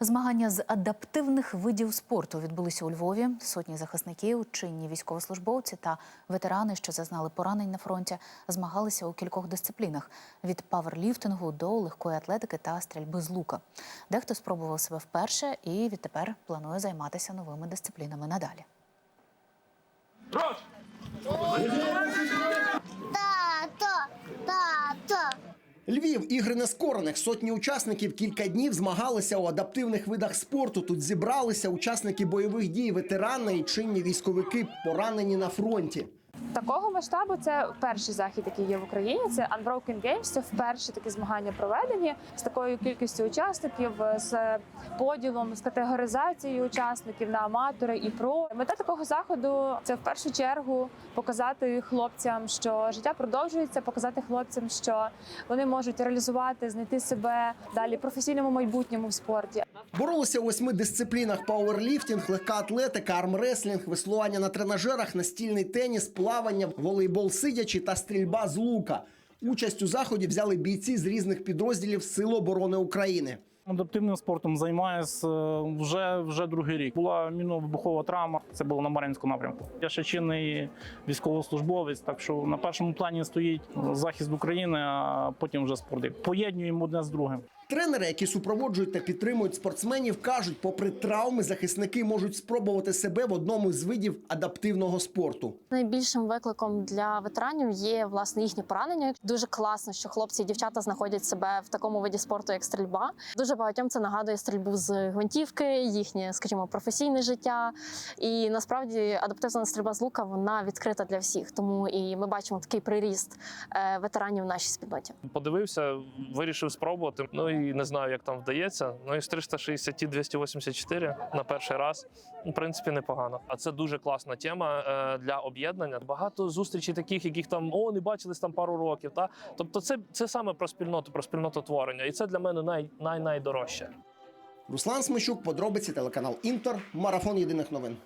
Змагання з адаптивних видів спорту відбулися у Львові. Сотні захисників, чинні військовослужбовці та ветерани, що зазнали поранень на фронті, змагалися у кількох дисциплінах від паверліфтингу до легкої атлетики та стрільби з лука. Дехто спробував себе вперше і відтепер планує займатися новими дисциплінами надалі. Львів, ігри нескорених. Сотні учасників кілька днів змагалися у адаптивних видах спорту. Тут зібралися учасники бойових дій, ветерани і чинні військовики, поранені на фронті. Такого масштабу це перший захід, який є в Україні. Це Unbroken Games. Це вперше такі змагання проведені з такою кількістю учасників, з поділом, з категоризацією учасників на аматори і про. Мета такого заходу це в першу чергу показати хлопцям, що життя продовжується, показати хлопцям, що вони можуть реалізувати, знайти себе далі професійному майбутньому в спорті. Боролися у восьми дисциплінах: пауерліфтинг, легка атлетика, армреслінг, веслування на тренажерах, настільний теніс, плавання, волейбол сидячи та стрільба з лука. Участь у заході взяли бійці з різних підрозділів Сил оборони України. Адаптивним спортом займаюся е, вже, вже другий рік. Була мінно-вибухова травма, це було на Мар'їнському напрямку. Я ще чинний військовослужбовець, так що на першому плані стоїть захист України, а потім вже спорт. Поєднуємо одне з другим. Тренери, які супроводжують та підтримують спортсменів, кажуть, попри травми, захисники можуть спробувати себе в одному з видів адаптивного спорту. Найбільшим викликом для ветеранів є власне їхні поранення. Дуже класно, що хлопці і дівчата знаходять себе в такому виді спорту, як стрільба. Дуже багатьом це нагадує стрільбу з гвинтівки, їхнє, скажімо, професійне життя. І насправді адаптивна стрільба з лука вона відкрита для всіх. Тому і ми бачимо такий приріст е, ветеранів в нашій спільноті. Подивився, вирішив спробувати. Ну і не знаю, як там вдається. Ну і з 360 284 на перший раз, в принципі, непогано. А це дуже класна тема е, для об'єднання. Багато зустрічей таких, яких там о, не бачились там пару років. Та тобто, це, це саме про спільноту, про спільнототворення, і це для мене най, най найдорожче. Руслан Смещук, подробиці телеканал Інтер, марафон єдиних новин.